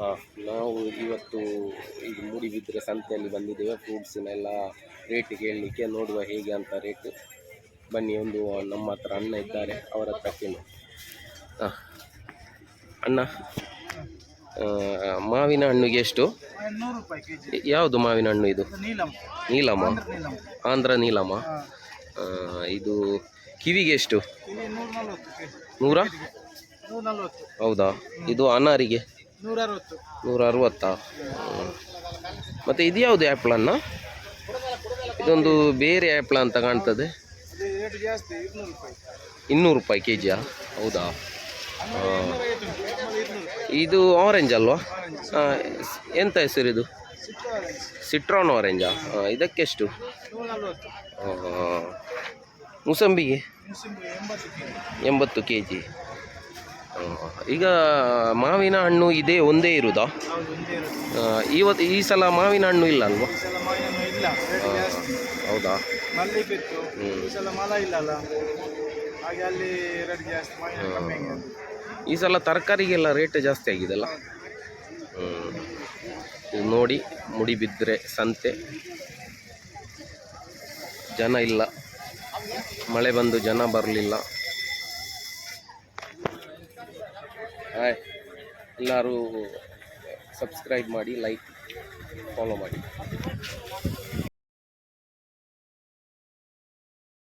ಹಾಂ ನಾವು ಇವತ್ತು ಇದು ಮೂಡಿಬಿದ್ರೆ ಸಂತೆಯಲ್ಲಿ ಬಂದಿದ್ದೇವೆ. ಫ್ರೂಟ್ಸಿನ ಎಲ್ಲ ರೇಟ್ ಕೇಳಲಿಕ್ಕೆ ನೋಡುವ ಹೇಗೆ ಅಂತ ರೇಟ್ ಬನ್ನಿ ಒಂದು ನಮ್ಮ ಹತ್ರ ಅಣ್ಣ ಇದ್ದಾರೆ. ಅವರ ಹತ್ರ ಕೇಳಿ ಹಾಂ ಅಣ್ಣ ಮಾವಿನ ಹಣ್ಣಿಗೆ ಎಷ್ಟು? ಯಾವುದು ಮಾವಿನ ಹಣ್ಣು ಇದು? ನೀಲಮ್ಮ ನೀಲಮ? ನೀಲಂ. ಆಂಧ್ರ ನೀಲಮ್ಮ ಇದು ಕಿವಿಗೆ ಎಷ್ಟು? ನೂರ? ಹೌದಾ? ಇದು ಅನಾರಿಗೆ? ನೂರ ಅರವತ್ತ ಮತ್ತು ಇದು ಯಾವುದು ಆ್ಯಪ್ಲನ್ನು ಇದೊಂದು ಬೇರೆ ಆ್ಯಪ್ಲ ಅಂತ ಕಾಣ್ತದೆ. ಇನ್ನೂರು ರೂಪಾಯಿ ಕೆ ಜಿಯಾ ಹೌದಾ? ಇದು ಆರೆಂಜ್ ಅಲ್ವಾ? ಎಂತ ಹೆಸರು ಇದು? ಸಿಟ್ರಾನ್ ಆರೆಂಜಾ ಹಾಂ ಇದಕ್ಕೆಷ್ಟು? ಮೂಸಂಬಿಗೆ? ಎಂಬತ್ತು ಕೆ ಜಿ ಈಗ ಮಾವಿನ ಹಣ್ಣು ಇದೇ ಒಂದೇ ಇರುವುದಾ ಇರೋದು ಇವತ್ತು ಈ ಸಲ ಮಾವಿನ ಹಣ್ಣು ಇಲ್ಲ ಅಲ್ವಾ? ಹೌದಾ? ಈ ಸಲ ತರಕಾರಿಗೆಲ್ಲ ರೇಟ್ ಜಾಸ್ತಿ ಆಗಿದೆಲ್ಲ? ಹ್ಞೂ ನೋಡಿ ಮುಡಿಬಿದ್ರೆ ಸಂತೆ. ಜನ ಇಲ್ಲ. ಮಳೆ ಬಂದು ಜನ ಬರಲಿಲ್ಲ. ಹಾಯ್. ಎಲ್ಲರೂ ಸಬ್ಸ್ಕ್ರೈಬ್ ಮಾಡಿ ಲೈಕ್ ಫಾಲೋ ಮಾಡಿ.